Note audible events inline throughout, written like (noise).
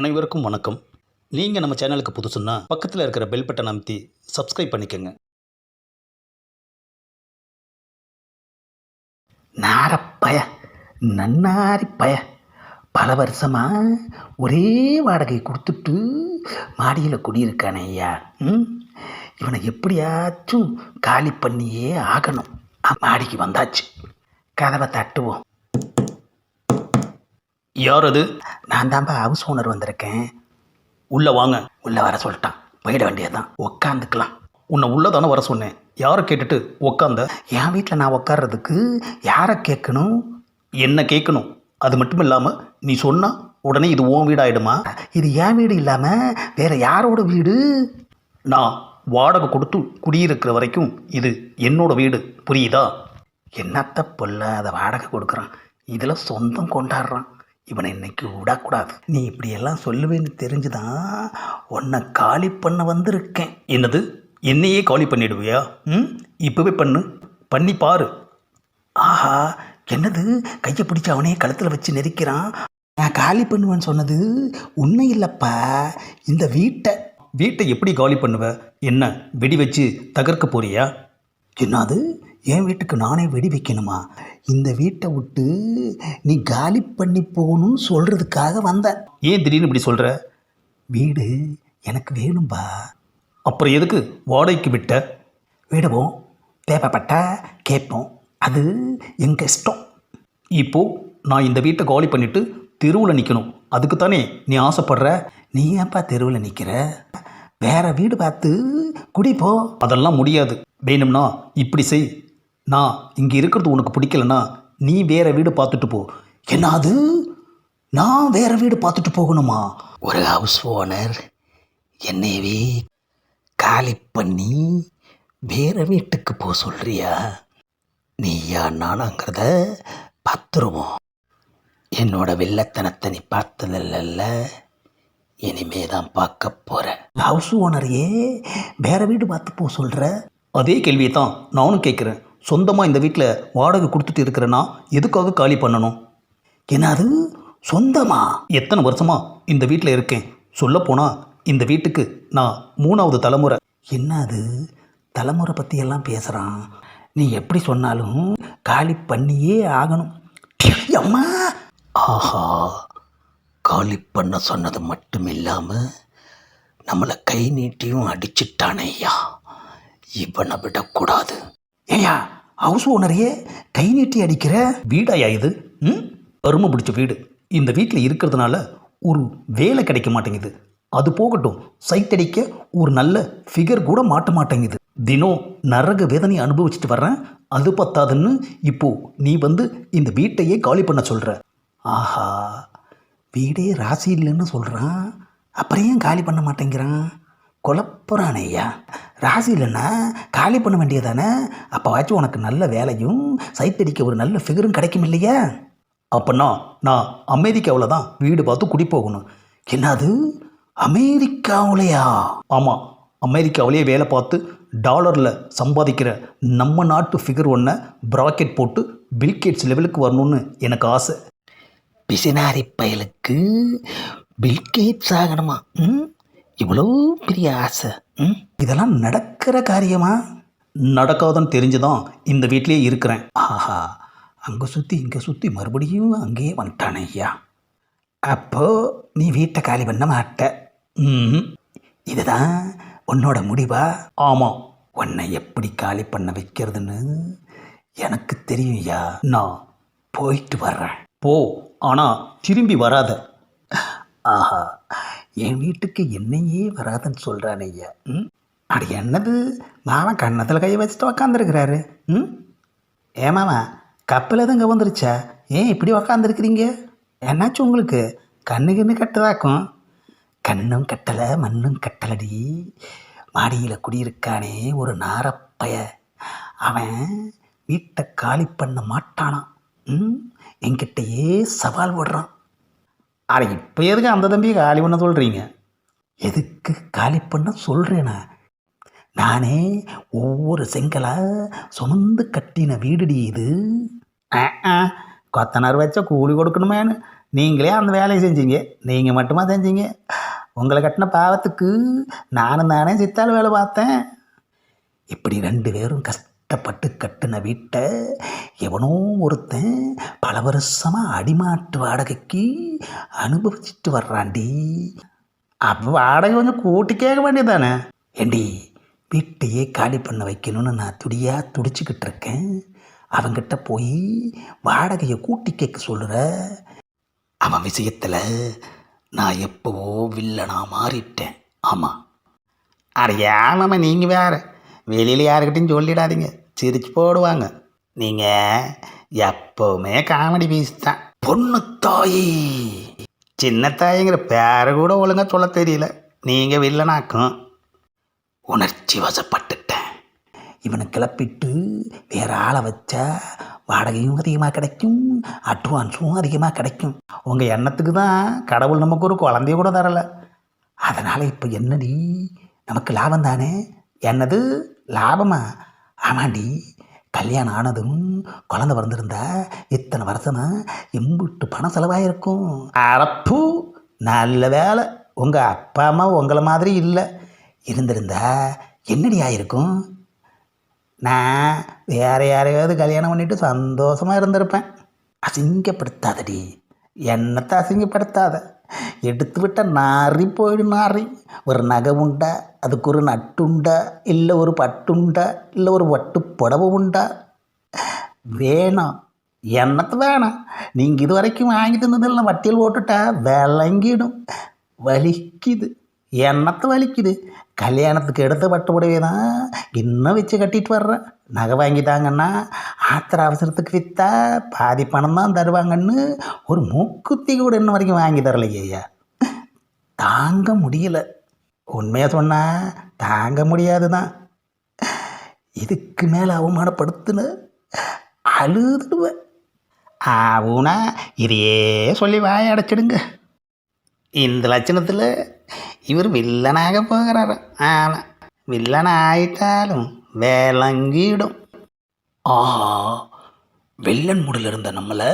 அனைவருக்கும் வணக்கம். நீங்கள் நம்ம சேனலுக்கு புதுசுன்னா பக்கத்தில் இருக்கிற பெல் பட்டன் அமைத்தி சப்ஸ்கிரைப் பண்ணிக்கோங்க. நாரப்பய நன்னாரி பய பல வருஷமா ஒரே வாடகை கொடுத்துட்டு மாடியில் குடியிருக்கானே ஐயா. ம்? இவனை எப்படியாச்சும் காலி பண்ணியே ஆகணும். மாடிக்கு வந்தாச்சு. கதவை தட்டுவோம். யார் அது நான் தான்ப்பா ஹவுஸ் ஓனர் வந்திருக்கேன். உள்ளே வாங்க. உள்ளே வர சொல்லிட்டான். போயிட வேண்டியதுதான். உக்காந்துக்கலாம். உன்னை உள்ளே தானே வர சொன்னேன். யாரை கேட்டுட்டு உக்காந்த? என் வீட்டில் நான் உக்காடுறதுக்கு யாரை கேட்கணும்? என்ன கேட்கணும்? அது மட்டும் இல்லாமல் நீ சொன்னால் உடனே இது உன் வீடாயிடுமா? இது என் வீடு இல்லாமல் வேற யாரோட வீடு? நான் வாடகை கொடுத்து குடியிருக்கிற வரைக்கும் இது என்னோட வீடு. புரியுதா? என்னத்த பொல்லாத வாடகை கொடுக்குறான். இதில் சொந்தம் கொண்டாடுறான். இவனை இன்னைக்கு விடக்கூடாது. நீ இப்படியெல்லாம் சொல்லுவேன்னு தெரிஞ்சுதான் உன்னை காலி பண்ண வந்திருக்கேன். என்னது? என்னையே காலி பண்ணிடுவியா? ம்? இப்போவே பண்ணு. பண்ணி பாரு. ஆஹா என்னது? கையை பிடிச்சி அவனே கழுத்தில் வச்சு நெரிக்கிறான். நான் காலி பண்ணுவேன்னு சொன்னது உண்மை இல்லைப்பா இந்த வீட்டை. வீட்டை எப்படி காலி பண்ணுவ? என்ன வெடி வச்சு தகர்க்க போறியா? என்னது? என் வீட்டுக்கு நானே வெடி வைக்கணுமா? இந்த வீட்டை விட்டு நீ காலி பண்ணி போகணும்னு சொல்கிறதுக்காக வந்தேன். ஏன் திடீர்னு இப்படி சொல்கிற வீடு எனக்கு வேணும்பா. அப்புறம் எதுக்கு வாடகைக்கு விட்ட? விடுவோம். தேவைப்பட்டா கேட்போம். அது எங்கள் இஷ்டம். இப்போ நான் இந்த வீட்டை காலி பண்ணிட்டு தெருவில் நிற்கணும் அதுக்கு தானே நீ ஆசைப்படுற? நீ ஏன்ப்பா தெருவில் நிற்கிற வேற வீடு பார்த்து குடி போ. அதெல்லாம் முடியாது. வேணும்னா இப்படி செய். நான் இங்கே இருக்கிறது உனக்கு பிடிக்கலன்னா நீ வேற வீடு பார்த்துட்டு போ. என்னது? நான் வேற வீடு பார்த்துட்டு போகணுமா? ஒரு ஹவுஸ் ஓனர் என்னையவே காலி பண்ணி வேற வீட்டுக்கு போக சொல்றியா? நீயா நானாங்கிறத பார்த்துருவோம். என்னோட வில்லத்தனத்தை நீ பார்த்ததில்ல இனிமே தான் பார்க்க போகிறேன் ஹவுஸ் ஓனரையே வேற வீடு பார்த்து போக சொல்கிற அதே கேள்வியை தான் நானும் கேட்குறேன். சொந்தமாக இந்த வீட்டில் வாடகை கொடுத்துட்டு இருக்கிறேன்னா எதுக்காக காலி பண்ணணும்? என்னது? சொந்தமா? எத்தனை வருஷமா இந்த வீட்டில் இருக்கேன். சொல்லப்போனால் இந்த வீட்டுக்கு நான் மூணாவது தலைமுறை. என்னது? தலைமுறை பற்றியெல்லாம் பேசுகிறான் நீ எப்படி சொன்னாலும் காலி பண்ணியே ஆகணும். அம்மா! ஆஹா! காலி பண்ண சொன்னது மட்டும் இல்லாமல் நம்மளை கை நீட்டியும் அடிச்சிட்டானே ஐயா இவனை விடக்கூடாது. ஏய்யா ஹவுஸ் ஓனரையே கை நீட்டி அடிக்கிற வீடாயா இது? ம்? அருமை பிடிச்ச வீடு. இந்த வீட்டில் இருக்கிறதுனால ஒரு வேலை கிடைக்க மாட்டேங்குது. அது போகட்டும் சைட் அடிக்க ஒரு நல்ல ஃபிகர் கூட மாட்ட மாட்டேங்குது. தினம் நரக வேதனை அனுபவிச்சுட்டு வர்றேன். அது பத்தாதுன்னு இப்போ நீ வந்து இந்த வீட்டையே காலி பண்ண சொல்கிற ஆஹா வீடே ராசி இல்லைன்னு சொல்கிறான் அப்புறம் ஏன் காலி பண்ண மாட்டேங்கிறான்? குழப்புறான் ஐயா. ராசி இல்லைன்னா காலி பண்ண வேண்டியதானே அப்போவாச்சும் உனக்கு நல்ல வேலையும் சைட் அடிக்க ஒரு நல்ல ஃபிகரும் கிடைக்கும் இல்லையா? அப்படின்னா நான் அமெரிக்காவில் தான் வீடு பார்த்து குடி போகணும். என்னது? அமெரிக்காவிலையா? ஆமாம் அமெரிக்காவிலேயே வேலை பார்த்து டாலரில் சம்பாதிக்கிற நம்ம நாட்டு ஃபிகர் ஒன்றை ப்ராக்கெட் போட்டு பில்கேட்ஸ் லெவலுக்கு வரணும்னு எனக்கு ஆசை. பிசினாரி பயலுக்கு பில்கேட்ஸ் ஆகணுமா? ம்? இவ்வளோ பெரிய ஆசை. இதெல்லாம் நடக்கிற காரியமா? நடக்காதுன்னு தெரிஞ்சுதான் இந்த வீட்டிலேயே இருக்கிறேன். ஆஹா அங்கே சுற்றி இங்கே சுற்றி மறுபடியும் அங்கேயே வந்துட்டானே ஐயா. அப்போ நீ வீட்டை காலி பண்ண மாட்ட. ம் இதுதான் உன்னோட முடிவா? ஆமாம் உன்னை எப்படி காலி பண்ண வைக்கிறதுன்னு எனக்கு தெரியும் ஐயா. நான் போயிட்டு வர்றேன். போ ஆனால் திரும்பி வராத. ஆஹா என் வீட்டுக்கு என்னையே வராதுன்னு சொல்கிறான் ஐயா. ம்? அட என்னது? மாமன் கண்ணத்தில் கையை வச்சுட்டு உக்காந்துருக்கிறாரு. ம்? ஏமாமா கப்பல் எதுவும் இங்கே வந்துருச்சா ஏன் இப்படி உக்காந்துருக்கிறீங்க? என்னாச்சும் உங்களுக்கு? கண்ணு கண்ணு கட்டுதாக்கும். கண்ணும் கட்டலை மண்ணும் கட்டலடி. மாடியில் குடியிருக்கானே ஒரு நாரப்பய. அவன் வீட்டை காலி பண்ண மாட்டானான் ம்? என்கிட்டயே சவால் விடுறான். அட இப்போ எதுக்கு அந்த தம்பியை காலி பண்ண சொல்கிறீங்க எதுக்கு காலி பண்ண சொல்கிறேனா நானே ஒவ்வொரு செங்கலாக சுமந்து கட்டின வீடுடி இது. கொத்தனார் வச்ச கூலி கொடுக்கணுமேனு நீங்களே அந்த வேலையை செஞ்சீங்க. நீங்கள் மட்டுமா செஞ்சீங்க? உங்களை கட்டின பாவத்துக்கு நானும் தானே சித்தாள் வேலை பார்த்தேன். இப்படி ரெண்டு பேரும் கஷ்டப்பட்டு கட்டின வீட்டை எவனோ ஒருத்தன் பல வருஷமாக அடிமாட்டு வாடகைக்கு அனுபவிச்சுட்டு வர்றாண்டி அப்போ வாடகை கொஞ்சம் கூட்டி கேட்க வேண்டியதானே ஏண்டி வீட்டையே காலி பண்ண வைக்கணும்னு நான் துடியாக துடிச்சுக்கிட்டு இருக்கேன். அவங்கிட்ட போய் வாடகையை கூட்டி கேட்க சொல்லுற? அவன் விஷயத்தில் நான் எப்போவோ வில்லனா மாறிட்டேன். ஆமாம் அட ஏமாம நீங்கள் வேற. வெளியில் யாருக்கிட்டையும் சொல்லிடாதீங்க. சிரிச்சு போடுவாங்க. நீங்கள் எப்போவுமே காமெடி பீஸ் தான். பொண்ணு தாயி. சின்ன தாயிங்கிற பேரை கூட ஒழுங்காக சொல்ல தெரியல. நீங்கள் வில்லனாக்கும். உணர்ச்சி வசப்பட்டுட்டேன். இவனை கிளப்பிட்டு வேற ஆளை வச்சா வாடகையும் அதிகமாக கிடைக்கும் அட்வான்ஸும் அதிகமாக கிடைக்கும். உங்கள் எண்ணத்துக்கு தான் கடவுள் நமக்கு ஒரு குழந்தைய கூட தரலை. அதனால் இப்போ என்னடி? நமக்கு லாபம் தானே? என்னது? லாபமா? ஆமாண்டி கல்யாணம் ஆனதும் குழந்தை பிறந்திருந்தா இத்தனை வருஷமா எம்பிட்டு பணம் செலவாயிருக்கும். அறப்பு நல்ல வேலை. உங்கள் அப்பா அம்மா உங்களை மாதிரி இல்லை. இருந்திருந்தா என்னடி ஆயிருக்கும்? நான் வேற யாரையாவது கல்யாணம் பண்ணிட்டு சந்தோஷமாக இருந்திருப்பேன். அசிங்கப்படுத்தாதடி. என்னத்தை அசிங்கப்படுத்தாத? எடுத்து விட்ட நாரி போயிடு நாரி. ஒரு நகை உண்டா? அதுக்கு ஒரு நட்டுண்டா? இல்லை ஒரு பட்டுண்டா? இல்லை ஒரு வட்டு புடவை உண்டா? வேணாம். என்னத்து வேணாம். நீங்கள் இது வரைக்கும் வாங்கி தந்ததில்லை வட்டியில் போட்டுட்டா விளங்கிடும். வலிக்குது. என்னத்தை வலிக்குது? கல்யாணத்துக்கு எடுத்த பட்டு புடவை தான் இன்னும் வச்சு கட்டிட்டு வர்றேன் நகை வாங்கிட்டாங்கன்னா ஆத்திர அவசரத்துக்கு விற்றா பாதி பணம் தான் தருவாங்கன்னு ஒரு மூக்குத்தி கூட இன்ன வரைக்கும் வாங்கி தரலையே ஐயா. தாங்க முடியல. உண்மையாக சொன்னால் தாங்க முடியாது தான். இதுக்கு மேலே அவமானப்படுத்துன அழுதுடுவேன். ஆவுனா இதையே சொல்லி வாய அடைச்சிடுங்க. இந்த லட்சணத்தில் இவர் வில்லனாக போகிறாரு. ஆனால் வில்லன் ஆயிட்டாலும் வேலங்கிடும். ஆஹா வில்லன் மூடில் இருந்த நம்மளை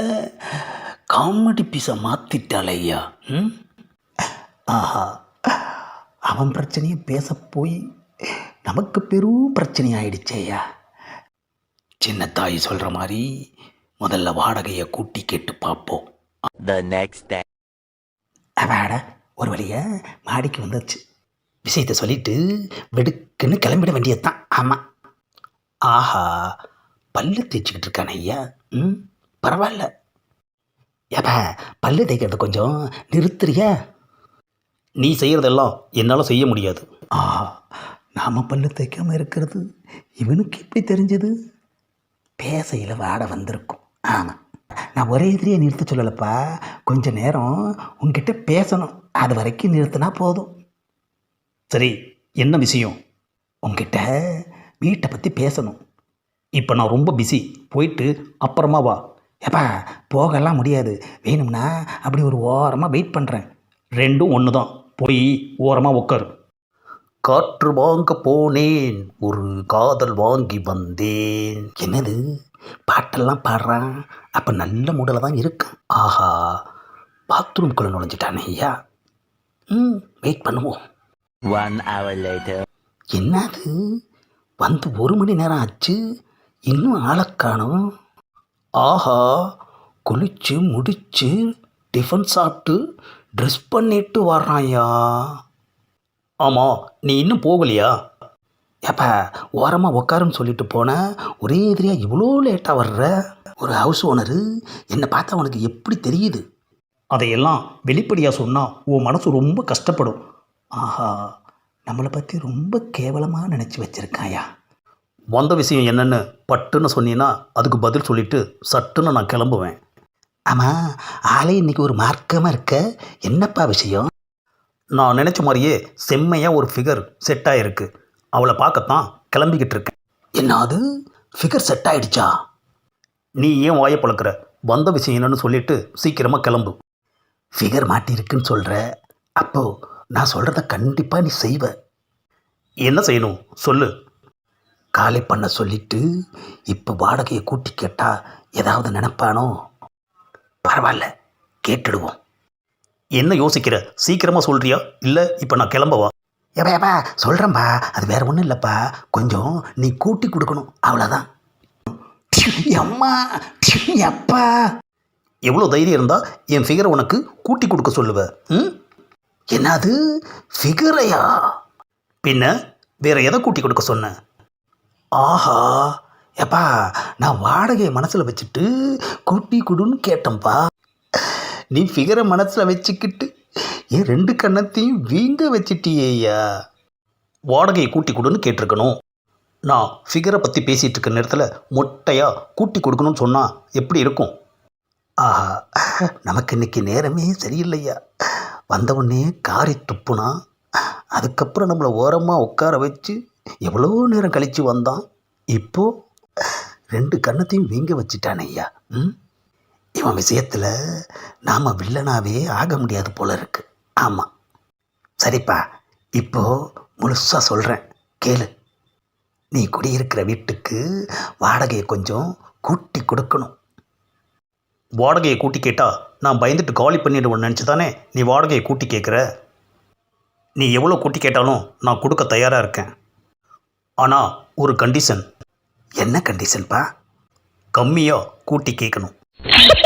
காமெடி பீஸை மாற்றிட்டாள் ஐயா. ம்? ஆஹா அவன் பிரச்சனையை பேச போய் நமக்கு பெரும் பிரச்சனை ஆயிடுச்சே ஐயா. சின்ன தாய் சொல்கிற மாதிரி முதல்ல வாடகையை கூட்டி கேட்டு பார்ப்போம். The next அவாட ஒரு வழியா மாடிக்கு வந்துருச்சு விஷயத்தை சொல்லிட்டு வெடுக்குன்னு கிளம்பிட வேண்டியதுதான். ஆமாம் ஆஹா பல்லு தேய்ச்சிக்கிட்டு இருக்கானே ஐயா. ம் பரவாயில்ல. ஏப்பா பல்லு தேய்க்கிறது கொஞ்சம் நிறுத்துறியா? நீ செய்கிறதெல்லாம் என்னால் செய்ய முடியாது. ஆ நாம் பல்லு தேய்க்காம இருக்கிறது இவனுக்கு எப்படி தெரிஞ்சது? பேசையில் வாட வந்திருக்கும். ஆமாம் நான் ஒரே எதிரியை நிறுத்த சொல்லலப்பா. கொஞ்ச நேரம் உங்ககிட்ட பேசணும். அது வரைக்கும் நிறுத்தினா போதும். சரி என்ன விஷயம்? உங்ககிட்ட வீட்டை பற்றி பேசணும். இப்போ நான் ரொம்ப பிஸி போயிட்டு அப்புறமா வா. ஏப்பா போகலாம் முடியாது. வேணும்னா அப்படி ஒரு ஓரமாக வெயிட் பண்ணுறேன் ரெண்டும் ஒன்று தான் போய் ஓரமாக உட்காரு காற்று வாங்க போனேன். ஒரு காதல் வாங்கி வந்தேன். என்னது? பாட்டெல்லாம் பாடுறான் அப்போ நல்ல மூடில் தான் இருக்கான் ஆஹா. பாத்ரூம்குள்ளே நுழைஞ்சிட்டானே ஐயா. ம் வெயிட் பண்ணுவோம். One hour later. என்னது? வந்து ஒரு மணி நேரம் ஆச்சு. இன்னும் ஆளைக் காணோம். ஆஹா. குளிச்சு முடிச்சு டிஃபன் சாப்பிட்டு ட்ரெஸ் பண்ணிட்டு வர்றான்யா ஆமாம் நீ இன்னும் போகலையா? ஏப்பா ஓரமாக உக்காருன்னு சொல்லிட்டு போனேன் ஒரே எதிரியாக இவ்வளோ லேட்டாக வர்ற? ஒரு ஹவுஸ் ஓனரு என்னை பார்த்தா உனக்கு எப்படி தெரியுது? அதையெல்லாம் வெளிப்படையாக சொன்னால் உன் மனசு ரொம்ப கஷ்டப்படும். ஆஹா நம்மளை பற்றி ரொம்ப கேவலமாக நினச்சி வச்சிருக்காயா? வந்த விஷயம் என்னன்னு பட்டுன்னு சொன்னீங்கன்னா அதுக்கு பதில் சொல்லிட்டு சட்டுன்னு நான் கிளம்புவேன். ஆமாம் ஆளே இன்னைக்கு ஒரு மார்க்கமாக இருக்க? என்னப்பா விஷயம்? நான் நினச்ச மாதிரியே செம்மையாக ஒரு ஃபிகர் செட் ஆகிருக்கு அவளை பார்க்கத்தான் கிளம்பிக்கிட்டு இருக்கேன் என்ன அது ஃபிகர் செட் ஆயிடுச்சா? நீ ஏன் வாயை பழக்கிற வந்த விஷயம் என்னன்னு சொல்லிட்டு சீக்கிரமாக கிளம்பு. ஃபிகர் மாட்டியிருக்குன்னு சொல்கிற அப்போ நான் சொல்கிறத கண்டிப்பாக நீ செய்வ. என்ன செய்யணும்? சொல்லு. காலி பண்ண சொல்லிட்டு இப்போ வாடகையை கூட்டி கேட்டா ஏதாவது நினைப்பானோ? பரவாயில்ல கேட்டுடுவோம். என்ன யோசிக்கிற? சீக்கிரமாக சொல்கிறியா இல்லை இப்போ நான் கிளம்பவா? ஏப்பா ஏப்பா சொல்கிறேன்பா அது வேறு ஒன்றும் இல்லைப்பா. கொஞ்சம் நீ கூட்டி கொடுக்கணும். அவ்வளோதான் அம்மா அப்பா எவ்வளோ தைரியம் இருந்தால் என் ஃபிகரை உனக்கு கூட்டி கொடுக்க சொல்லுவேன் ம்? என்னது? ஃபிகரையா பின்ன வேற எதை கூட்டி கொடுக்க சொன்னேன் ஆஹா. எப்பா நான் வாடகையை மனசில் வச்சுட்டு கூட்டி கொடுன்னு கேட்டேன்ப்பா நீ ஃபிகரை மனசில் வச்சுக்கிட்டு என் ரெண்டு கண்ணத்தையும் வீங்க வச்சிட்டியேயா வாடகையை கூட்டி கொடுன்னு கேட்டிருக்கணும். நான் ஃபிகரை பற்றி பேசிகிட்டு இருக்க நேரத்தில் மொட்டையாக கூட்டி கொடுக்கணும்னு சொன்னால் எப்படி இருக்கும்? ஆஹா நமக்கு இன்னைக்கு நேரமே சரியில்லையா? வந்தவுடனே காரி துப்புனா அதுக்கப்புறம் நம்மளை ஓரமாக உட்கார வச்சு எவ்வளோ நேரம் கழித்து வந்தான்? இப்போ ரெண்டு கண்ணத்தையும் வீங்க வச்சிட்டானே ஐயா ம்? இவன் விஷயத்தில் நாம் வில்லனாவே ஆக முடியாது போல இருக்குது ஆமாம் சரிப்பா இப்போ முழுசாக சொல்கிறேன் கேளு. நீ குடியிருக்கிற வீட்டுக்கு வாடகையை கொஞ்சம் கூட்டி கொடுக்கணும். வாடகையை கூட்டி கேட்டா நான் பயந்துட்டு காலி பண்ணிடுவேன்னு நினச்சி தானே நீ வாடகையை கூட்டி கேட்குற நீ எவ்வளோ கூட்டி கேட்டாலும் நான் கொடுக்க தயாராக இருக்கேன். ஆனால் ஒரு கண்டிஷன் என்ன கண்டிஷன்ப்பா கம்மியாக கூட்டி கேட்கணும் (laughs)